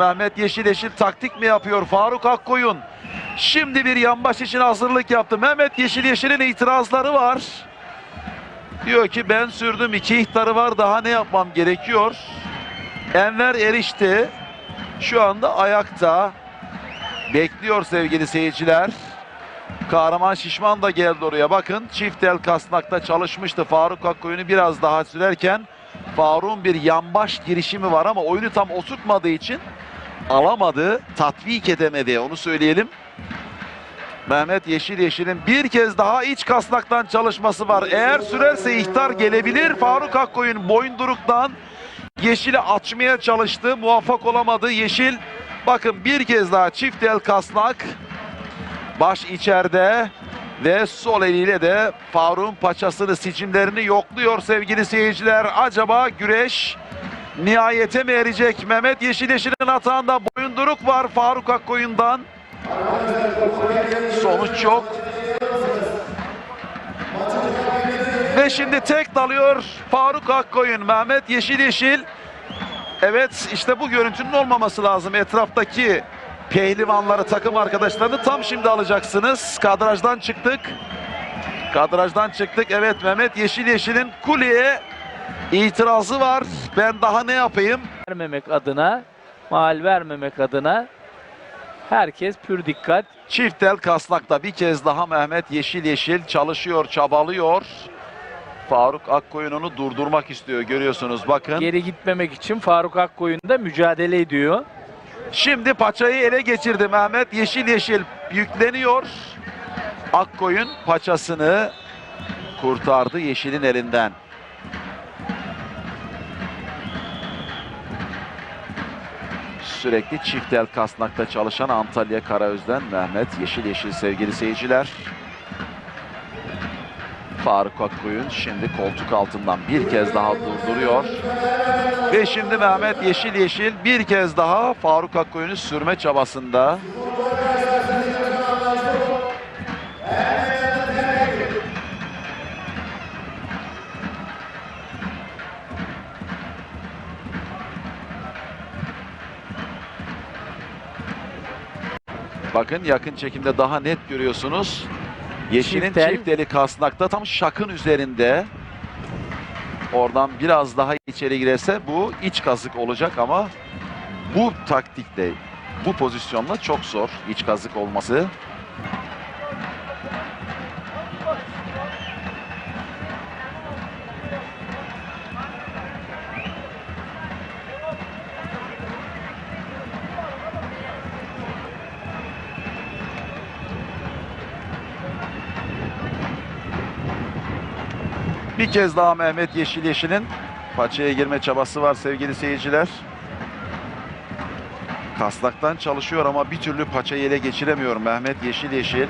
Mehmet Yeşil Yeşil taktik mi yapıyor Faruk Akkoyun? Şimdi bir yanbaş için hazırlık yaptı. Mehmet Yeşil Yeşil'in itirazları var. Diyor ki ben sürdüm iki ihtarı var daha ne yapmam gerekiyor? Enver erişti. Şu anda ayakta. Bekliyor sevgili seyirciler. Kahraman Şişman da geldi oraya. Bakın çift el kasnakta çalışmıştı. Faruk Akkoyun'u biraz daha sürerken Faruk'un bir yanbaş girişimi var ama oyunu tam oturtmadığı için alamadı. Tatbik edemedi onu söyleyelim. Mehmet Yeşil Yeşil'in bir kez daha iç kasnaktan çalışması var. Eğer sürerse ihtar gelebilir. Faruk Akkoyun boyunduruktan Yeşil'i açmaya çalıştı. Muvaffak olamadı. Yeşil bakın bir kez daha çift el kasnak. Baş içeride ve sol eliyle de Faruk'un paçasını, sicimlerini yokluyor sevgili seyirciler. Acaba güreş nihayete mi erecek? Mehmet Yeşil Yeşil'in atağında boyunduruk var Faruk Akkoyun'dan. Sonuç yok. Ve şimdi tek dalıyor Faruk Akkoyun, Mehmet Yeşil Yeşil. Evet işte bu görüntünün olmaması lazım. Etraftaki pehlivanları, takım arkadaşlarını tam şimdi alacaksınız. Kadrajdan çıktık. Kadrajdan çıktık. Evet Mehmet Yeşil Yeşil'in kuleye itirazı var. Ben daha ne yapayım? vermemek adına, mal vermemek adına herkes pür dikkat. Çift el kasnakta bir kez daha Mehmet Yeşil Yeşil çalışıyor, çabalıyor. Faruk Akkoyun onu durdurmak istiyor görüyorsunuz bakın. Geri gitmemek için Faruk Akkoyun da mücadele ediyor. Şimdi paçayı ele geçirdi Mehmet Yeşil Yeşil yükleniyor. Akkoyun paçasını kurtardı Yeşil'in elinden. Sürekli çift el kasnakta çalışan Antalya Karaöz'den Mehmet Yeşil Yeşil sevgili seyirciler. Faruk Akkoyun şimdi koltuk altından bir kez daha durduruyor. Ve şimdi Mehmet Yeşil Yeşil bir kez daha Faruk Akkoyun'u sürme çabasında. Bakın yakın çekimde daha net görüyorsunuz. Yeşil'in Çift çift eli kasnakta tam şakın üzerinde. Oradan biraz daha içeri girerse bu iç kazık olacak ama bu taktikle, bu pozisyonla çok zor iç kazık olması. Bir kez daha Mehmet Yeşil Yeşil'in paçaya girme çabası var sevgili seyirciler. Kasnaktan çalışıyor ama bir türlü paçayı ele geçiremiyor Mehmet Yeşil Yeşil.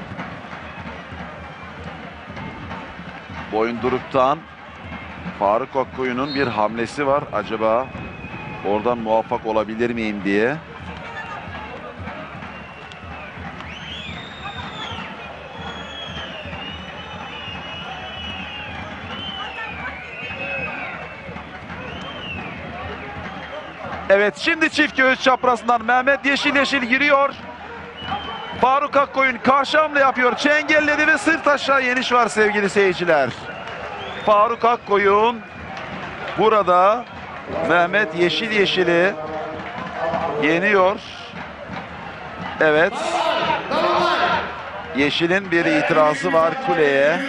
Boyunduruktan Faruk Akkoyun'un bir hamlesi var. Acaba oradan muvaffak olabilir miyim diye. Evet şimdi çift göğüs çaprazından Mehmet Yeşil Yeşil giriyor. Faruk Akkoyun karşı hamle yapıyor. Çengelledi ve sırt aşağı yeniş var sevgili seyirciler. Faruk Akkoyun burada Mehmet Yeşil Yeşil'i yeniyor. Evet. Yeşil'in bir itirazı var kuleye.